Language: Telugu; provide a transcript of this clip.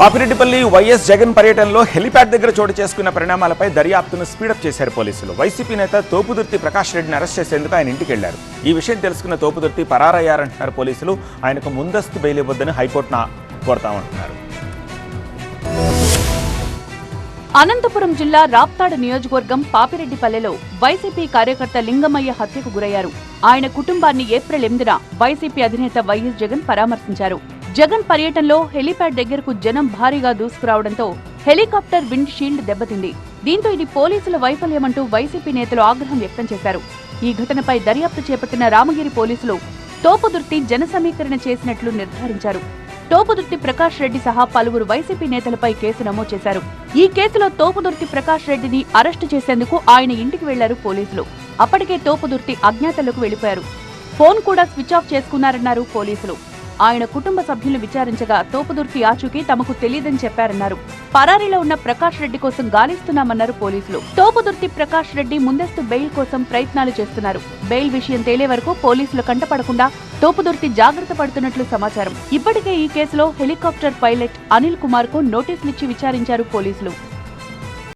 పాపిరెడ్డిపల్లి వైఎస్ జగన్ పర్యటనలో హెలిప్యాడ్ దగ్గర చోటు చేసుకున్న పరిణామాలపై దర్యాప్తును స్పీడప్ చేశారు పోలీసులు. వైసీపీ నేత తోపుదుర్తి ప్రకాష్ రెడ్డిని అరెస్ట్ చేసేందుకు ఆయన ఇంటికి వెళ్ళారు ఈ విషయం తెలుసుకున్న తోపుదుర్తి పరారయ్యారంటున్నారు పోలీసులు. ఆయనకు ముందస్తు బెయిల్ ఇవ్వద్దని హైకోర్టును కోరతామంటున్నారు. అనంతపురం జిల్లా రాప్తాడు నియోజకవర్గం పాపిరెడ్డిపల్లెలో వైసీపీ కార్యకర్త లింగమయ్య హత్యకు గురయ్యారు. ఆయన కుటుంబాన్ని ఏప్రిల్ ఎనిమిదిన వైసీపీ అధినేత వైఎస్ జగన్ పరామర్శించారు. జగన్ పర్యటనలో హెలీప్యాడ్ దగ్గరకు జనం భారీగా దూసుకురావడంతో హెలికాప్టర్ విండ్ షీల్డ్ దెబ్బతింది. దీంతో ఇది పోలీసుల వైఫల్యమంటూ వైసీపీ నేతలు ఆగ్రహం వ్యక్తం చేశారు. ఈ ఘటనపై దర్యాప్తు చేపట్టిన రామగిరి పోలీసులు తోపుదుర్తి జన సమీకరణ చేసినట్లు నిర్ధారించారు. తోపుదుర్తి ప్రకాష్ రెడ్డి సహా పలువురు వైసీపీ నేతలపై కేసు నమోదు చేశారు. ఈ కేసులో తోపుదుర్తి ప్రకాష్ రెడ్డిని అరెస్టు చేసేందుకు ఆయన ఇంటికి వెళ్ళారు పోలీసులు. అప్పటికే తోపుదుర్తి అజ్ఞాతలకు వెళ్ళిపోయారు ఫోన్ కూడా స్విచ్ ఆఫ్ చేసుకున్నారన్నారు పోలీసులు. ఆయన కుటుంబ సభ్యులు విచారించగా తోపుదుర్తి ఆచూకీ తమకు తెలియదని చెప్పారన్నారు. పరారీలో ఉన్న ప్రకాష్ రెడ్డి కోసం గాలిస్తున్నామన్నారు పోలీసులు. తోపుదుర్తి ప్రకాష్ రెడ్డి ముందస్తు బెయిల్ కోసం ప్రయత్నాలు చేస్తున్నారు. బెయిల్ విషయం తేలే వరకు పోలీసులు కంటపడకుండా తోపుదుర్తి జాగ్రత్త పడుతున్నట్లు సమాచారం. ఇప్పటికే ఈ కేసులో హెలికాప్టర్ పైలట్ అనిల్ కుమార్కు నోటీసులిచ్చి విచారించారు పోలీసులు.